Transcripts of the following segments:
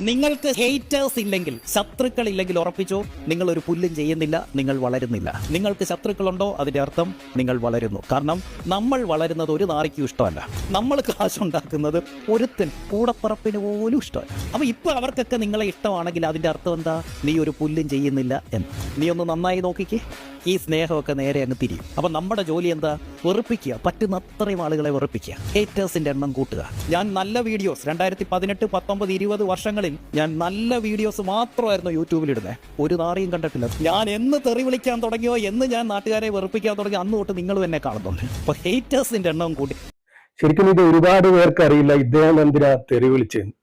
നിങ്ങൾക്ക് ഹേറ്റേഴ്സ് ഇല്ലെങ്കിൽ ശത്രുക്കൾ ഇല്ലെങ്കിൽ ഉറപ്പിച്ചോ? നിങ്ങൾ ഒരു പുല്ലും ചെയ്യുന്നില്ല നിങ്ങൾ വളരുന്നില്ല. നിങ്ങൾക്ക് ശത്രുക്കളുണ്ടോ? അതിന്റെ അർത്ഥം നിങ്ങൾ വളരുന്നു. കാരണം നമ്മൾ വളരുന്നത് ഒരു നാറിക്കും ഇഷ്ടമല്ല. നമ്മൾ കാശുണ്ടാക്കുന്നത് ഒരുത്തൻ കൂടപ്പറപ്പിന് പോലും ഇഷ്ടമല്ല. അപ്പൊ ഇപ്പൊ അവർക്കൊക്കെ നിങ്ങളെ ഇഷ്ടമാണെങ്കിൽ അതിന്റെ അർത്ഥം എന്താ? നീ ഒരു പുല്ലും ചെയ്യുന്നില്ല എന്ന്. നീ ഒന്ന് നന്നായി നോക്കിക്കേ. ഈ സ്നേഹമൊക്കെ നേരെ അങ്ങ് തിരിയും. അപ്പൊ നമ്മുടെ ജോലി എന്താ? വെറുപ്പിക്കുക. പറ്റുന്ന അത്രയും ആളുകളെ വെറുപ്പിക്കുക. ഹേറ്റേഴ്സിന്റെ എണ്ണം കൂട്ടുക. ഞാൻ നല്ല വീഡിയോസ് രണ്ടായിരത്തി പതിനെട്ട് പത്തൊമ്പത് ഇരുപത് വർഷങ്ങളിൽ ഞാൻ നല്ല വീഡിയോസ് മാത്രമായിരുന്നു യൂട്യൂബിൽ ഇടുന്നത് ഒരു നാറിയും കണ്ടിട്ടില്ല. ഞാൻ എന്ന് തെറി വിളിക്കാൻ തുടങ്ങിയോ എന്ന് ഞാൻ നാട്ടുകാരെ വെറുപ്പിക്കാൻ തുടങ്ങി അന്ന് തൊട്ട് നിങ്ങൾ എന്നെ കാണുന്നുണ്ട്. അപ്പൊ ഹേറ്റേഴ്സിന്റെ എണ്ണം കൂട്ടി. ശരിക്കും ഇത് ഒരുപാട് പേർക്ക് അറിയില്ല ഇദ്ദേഹം എന്തിനാ തെറി വിളിച്ചേന്ന്.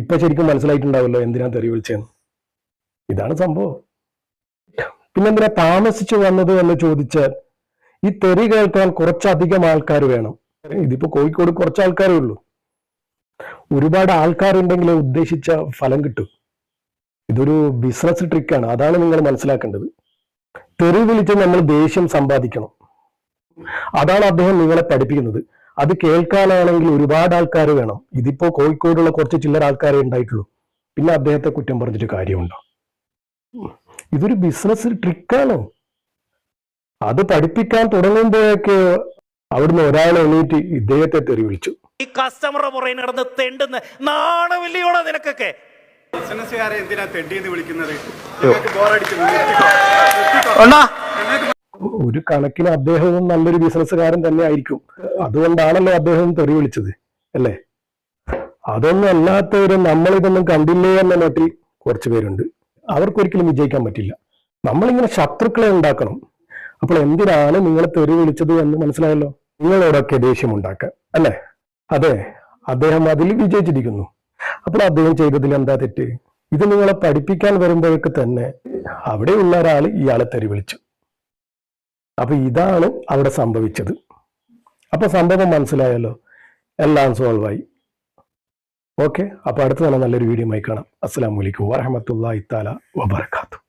ഇപ്പൊ ശരിക്കും മനസ്സിലായിട്ടുണ്ടാവല്ലോ എന്തിനാ തെറി വിളിച്ചേന്ന്. ഇതാണ് സംഭവം. പിന്നെന്തിനാ താമസിച്ചു വന്നത് എന്ന് ചോദിച്ചാൽ ഈ തെറി കേൾക്കാൻ കുറച്ചധികം ആൾക്കാർ വേണം. ഇതിപ്പോ കോഴിക്കോട് കുറച്ച് ആൾക്കാരേ ഉള്ളൂ. ഒരുപാട് ആൾക്കാരുണ്ടെങ്കിൽ ഉദ്ദേശിച്ച ഫലം കിട്ടും. ഇതൊരു ബിസിനസ് ട്രിക്കാണ് അതാണ് നിങ്ങൾ മനസ്സിലാക്കേണ്ടത്. തെറി വിളിച്ച് നമ്മൾ ദേഷ്യം സമ്പാദിക്കണം. അതാണ് അദ്ദേഹം നിങ്ങളെ പഠിപ്പിക്കുന്നത്. അത് കേൾക്കാനാണെങ്കിൽ ഒരുപാട് ആൾക്കാർ വേണം. ഇതിപ്പോ കോഴിക്കോടുള്ള കുറച്ച് ചില്ലർ ആൾക്കാരെ ഉണ്ടായിട്ടുള്ളൂ. പിന്നെ അദ്ദേഹത്തെ കുറ്റം പറഞ്ഞിട്ട് കാര്യമുണ്ടോ. ഇതൊരു ബിസിനസ് ട്രിക്കാണോ അത് പഠിപ്പിക്കാൻ തുടങ്ങുമ്പോഴൊക്കെ അവിടുന്ന് ഒരാൾ എണീറ്റ് ഇദ്ദേഹത്തെ തെറി വിളിച്ചു. ഈ കസ്റ്റമറുടെ പുറകെ നടന്ന് തെണ്ടുന്ന നാണമില്ലയോടെ നിനക്കൊക്കെ? ബിസിനസ്സുകാരെ എന്തിനാ തെണ്ടിയെന്ന് വിളിക്കുന്നത്. ഒരു കണക്കിന് അദ്ദേഹവും നല്ലൊരു ബിസിനസ്സുകാരൻ തന്നെ ആയിരിക്കും. അതുകൊണ്ടാണല്ലോ അദ്ദേഹം തെറി വിളിച്ചത് അല്ലേ? അതൊന്നും അല്ലാത്തവരും നമ്മളിതൊന്നും കണ്ടില്ലേ എന്ന മട്ടിൽ കുറച്ചു പേരുണ്ട്. അവർക്കൊരിക്കലും വിജയിക്കാൻ പറ്റില്ല. നമ്മളിങ്ങനെ ശത്രുക്കളെ ഉണ്ടാക്കണം. അപ്പോൾ എന്തിനാണ് നിങ്ങൾ തെറി വിളിച്ചത് എന്ന് മനസ്സിലായല്ലോ? നിങ്ങളോടൊക്കെ ദേഷ്യം ഉണ്ടാക്കുക അല്ലേ? അതെ അദ്ദേഹം അതിൽ വിജയിച്ചിരിക്കുന്നു. അപ്പോൾ അദ്ദേഹം ചെയ്തതിൽ എന്താ തെറ്റ്? ഇത് നിങ്ങളെ പഠിപ്പിക്കാൻ വരുമ്പോഴേക്ക് തന്നെ അവിടെയുള്ള ഒരാൾ ഇയാളെ തെറി വിളിച്ചു. അപ്പൊ ഇതാണ് അവിടെ സംഭവിച്ചത്. അപ്പൊ സംഭവം മനസ്സിലായല്ലോ? എല്ലാം സോൾവ് ആയി. ഓക്കെ അപ്പോൾ അടുത്ത തന്നെ നല്ലൊരു വീഡിയോ ആയി കാണാം. അസ്സാം അലൈക്കും വാഹമത്തല്ലാ ഇത്താല വബറകാതുഹു.